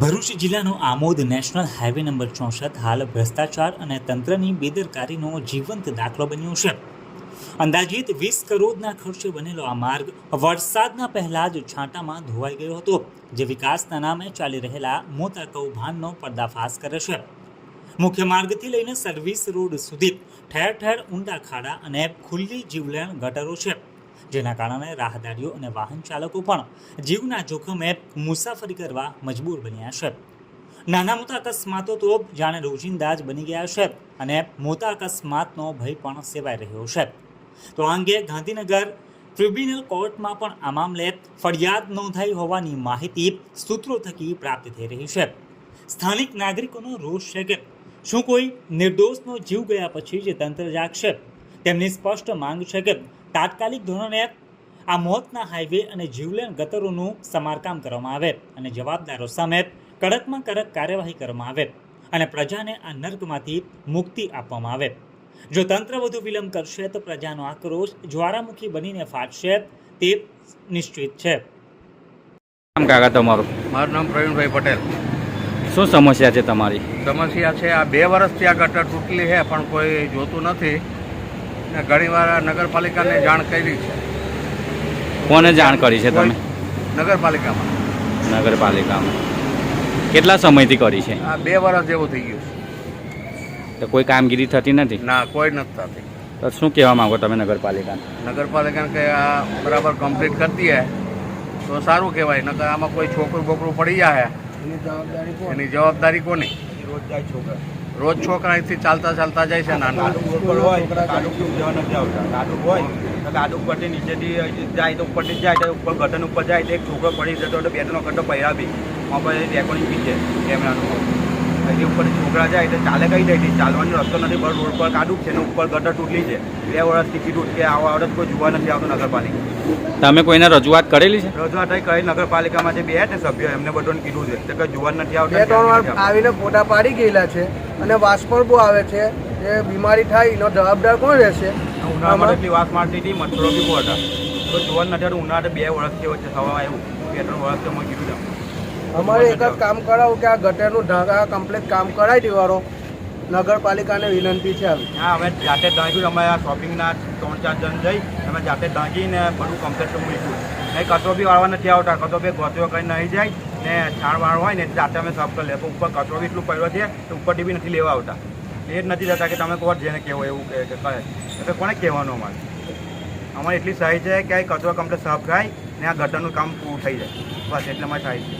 ભરૂચ જિલ્લાનો Amod national highway number ચોસઠ હાલ ભ્રષ્ટાચાર અને તંત્રની બેદરકારીનો જીવંત દાખલો બન્યો છે. અંદાજિત વીસ કરોડના ખર્ચે બનેલો આ માર્ગ વરસાદના પહેલા જ છાંટામાં ધોવાઈ ગયો હતો, જે વિકાસના નામે ચાલી રહેલા મોટા કૌભાંડનો પર્દાફાશ કરે છે. મુખ્ય માર્ગથી લઈને સર્વિસ રોડ સુધી ઠેર ઠેર ઊંડા ખાડા અને ખુલ્લી જીવલેણ ગટરો છે. જેના કારણે રાહદારીઓ અને વાહન ચાલકો પણ જીવના જોખમે મુસાફરી કરવા મજબૂર બન્યા છે. નાના મોટા અકસ્માતો તો જાણે રોજિંદા જ બની ગયા છે અને મોટા અકસ્માતનો ભય પણ સેવાઈ રહ્યો છે. તો આ અંગે ગાંધીનગર ટ્રિબ્યુનલ કોર્ટમાં પણ આ મામલે ફરિયાદ નોંધાઈ હોવાની માહિતી સૂત્રો થકી પ્રાપ્ત થઈ રહી છે. સ્થાનિક નાગરિકોનો રોષ છે કે શું કોઈ નિર્દોષનો જીવ ગયા પછી જે તંત્ર જાગશે? તેમની સ્પષ્ટ માંગ છે કે તાત્કાલિક ધોરણે આ મોતના હાઈવે અને જીવલેણ ગટરોનું સમારકામ કરવામાં આવે અને જવાબદારો સામે કડકમાં કડક કાર્યવાહી કરવામાં આવે અને પ્રજાને આ નર્કમાંથી મુક્તિ આપવામાં આવે. જો તંત્ર વધુ વિલંબ કરશે તો પ્રજાનો આક્રોશ જ્વાળામુખી બનીને ફાટશે તે નિશ્ચિત છે. નામ કાકા તમારું? મારું નામ પ્રવીણભાઈ પટેલ. શું સમસ્યા છે તમારી? સમસ્યા છે આ બે વર્ષથી આ ગટર તૂટલી છે પણ કોઈ જોતું નથી. ને ઘણીવાર આ નગરપાલિકાને જાણ કરી છે. કોને જાણ કરી છે તમે? નગરપાલિકામાં. નગરપાલિકામાં. કેટલા સમયથી કરી છે? આ બે વર્ષ જેવું થઈ ગયું તો કોઈ કામગીરી થતી નથી? ના કોઈ નથી થતી. તો શું કહેવા માંગો તમે નગરપાલિકાને? નગરપાલિકાને કે આ બરાબર કમ્પ્લીટ કરતી હે તો સારું કહેવાય. નકર આમાં કોઈ છોકરું બોકરું પડી જાય એની જવાબદારી કોની? રોજ છોકરા અહીંથી ચાલતા ચાલતા જાય છે નાના. ગાડું હોય તો ગાડું ઉપરથી નીચેથી જાય તો ઉપરથી જાય તો ઉપર ગટન ઉપર જાય તો એક છોકરો પડી જતો તો બે ત્રણ વખત તો પહેરા બી મોબાઈલ રેકોર્ડિંગ બી છે કેમેરાનું અહીંથી ઉપર છોકરા જાય એટલે ચાલે કઈ જાય ચાલવાનો રસ્તો નથી પણ રોડ પર કાઢું છે ને ઉપર ગટર તૂટલી છે. બે વર્ષ ટિકિટ ઉઠકે આવા વર્ષ કોઈ જોવા નથી આવતું નગરપાલિકા. તમે કોઈને રજૂઆત કરેલી છે? રજૂઆત કરી નગરપાલિકામાં જે બે ને સભ્યો એમને બધાને કીધું છે. કે કઈ જોવા નથી બે ત્રણ વાર આવીને ફોટા પાડી ગયેલા છે અને વાસ પણ બહુ આવે છે. એ બીમારી થાય એનો જવાબદાર કોણ રહેશે? ઉનાળામાં એટલી વાત મારતી હતી મચ્છરો બી બહુ હતા. તો જોવા નથી આવતું ઉનાળે બે વર્ષથી વચ્ચે થવા આવ્યું. બે ત્રણ વર્ષથી અમે કીધું છે. અમારે એક જ કામ કરાવું કે આ ગટરનું ઢાંકા કમ્પ્લીટ કામ કરાવી દેવાનો નગરપાલિકાને વિનંતી છે હા અમે જાતે ડાંગ્યું અમે આ શોપિંગના ત્રણ ચાર જણ જઈ, અમે જાતે ઢાંકીને બધું કમ્પ્લીટ મૂક્યું. નહીં કચરો બી વાળવા નથી આવતા, કચરો બી ગોતરો કંઈ નહીં જાય, ને છાણ વાળ હોય ને જાતે અમે સાફ કરી લે પણ ઉપર કચરો બી એટલું પડ્યો છે તો ઉપરથી બી નથી લેવા આવતા. એ જ નથી જતા કે તમે કોણ જેને કહેવો એવું કહે કે કહે. એટલે કોને કહેવાનું અમારે? અમારે એટલી સહાય છે કે કચરો કમ્પ્લીટ સાફ થાય ને આ ગટરનું કામ પૂરું થઈ જાય. બસ એટલે અમારે થાય છે.